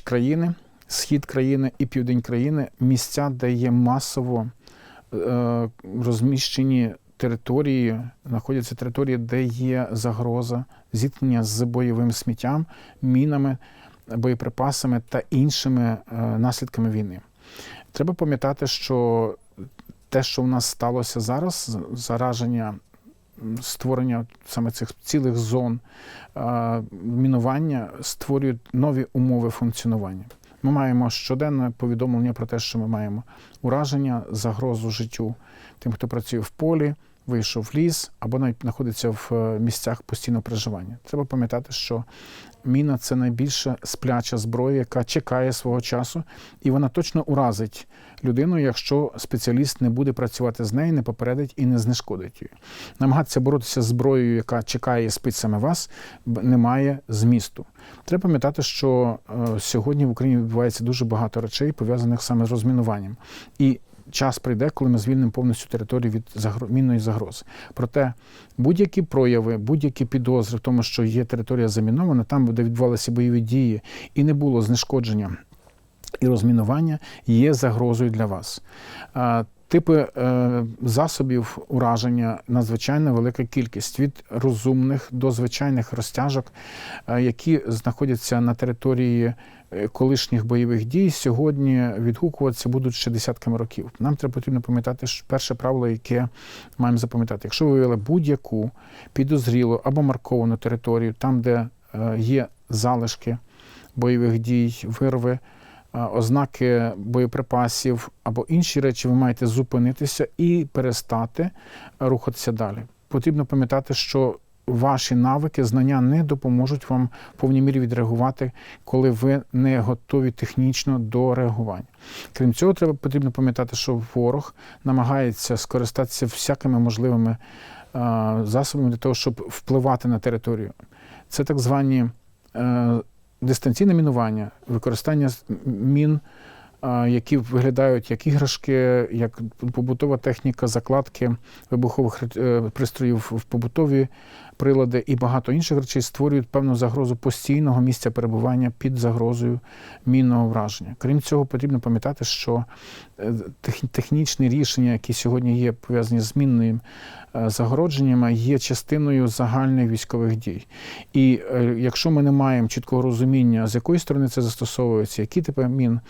країни, схід країни і південь країни місця, де є масово е, розміщені території, знаходяться території, де є загроза зіткнення з бойовим сміттям, мінами, боєприпасами та іншими е, наслідками війни. Треба пам'ятати, що те, що в нас сталося зараз, зараження, створення саме цих цілих зон мінування створюють нові умови функціонування. Ми маємо щоденне повідомлення про те, що ми маємо ураження, загрозу життю тим, хто працює в полі, вийшов в ліс або навіть знаходиться в е, місцях постійного проживання. Треба пам'ятати, що міна це найбільша спляча зброя, яка чекає свого часу, і вона точно уразить людину, якщо спеціаліст не буде працювати з нею, не попередить і не знешкодить її. Намагатися боротися з зброєю, яка чекає і спить саме вас, немає змісту. Треба пам'ятати, що е, сьогодні в Україні відбувається дуже багато речей, пов'язаних саме з розмінуванням. І час прийде, коли ми звільнимо повністю територію від мінної загрози. Проте будь-які прояви, будь-які підозри в тому, що є територія замінована, там, де відбувалися бойові дії, і не було знешкодження і розмінування, є загрозою для вас. Типи е, засобів ураження надзвичайно велика кількість від розумних до звичайних розтяжок, е, які знаходяться на території е, колишніх бойових дій, сьогодні відгукуватися будуть ще десятками років. Нам треба потрібно пам'ятати, перше правило, яке маємо запам'ятати, якщо ви виявили будь-яку підозрілу або марковану територію, там, де е, є залишки бойових дій, вирви. Ознаки боєприпасів або інші речі, ви маєте зупинитися і перестати рухатися далі. Потрібно пам'ятати, що ваші навики, знання не допоможуть вам в повній мірі відреагувати, коли ви не готові технічно до реагування. Крім цього, треба потрібно пам'ятати, що ворог намагається скористатися всякими можливими засобами для того, щоб впливати на територію. Це так звані е, дистанційне мінування, використання мін, які виглядають як іграшки, як побутова техніка, закладки вибухових е, пристроїв в побутові прилади і багато інших речей створюють певну загрозу постійного місця перебування під загрозою мінного враження. Крім цього, потрібно пам'ятати, що е, технічні рішення, які сьогодні є пов'язані з мінним е, загородженнями, є частиною загальних військових дій. І якщо ми не маємо чіткого розуміння, з якої сторони це застосовується, які типи мін,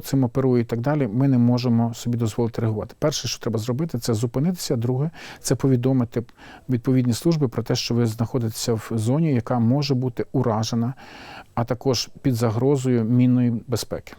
цим оперує і так далі, ми не можемо собі дозволити реагувати. Перше, що треба зробити, це зупинитися. Друге, це повідомити відповідні служби про те, що ви знаходитеся в зоні, яка може бути уражена, а також під загрозою мінної безпеки.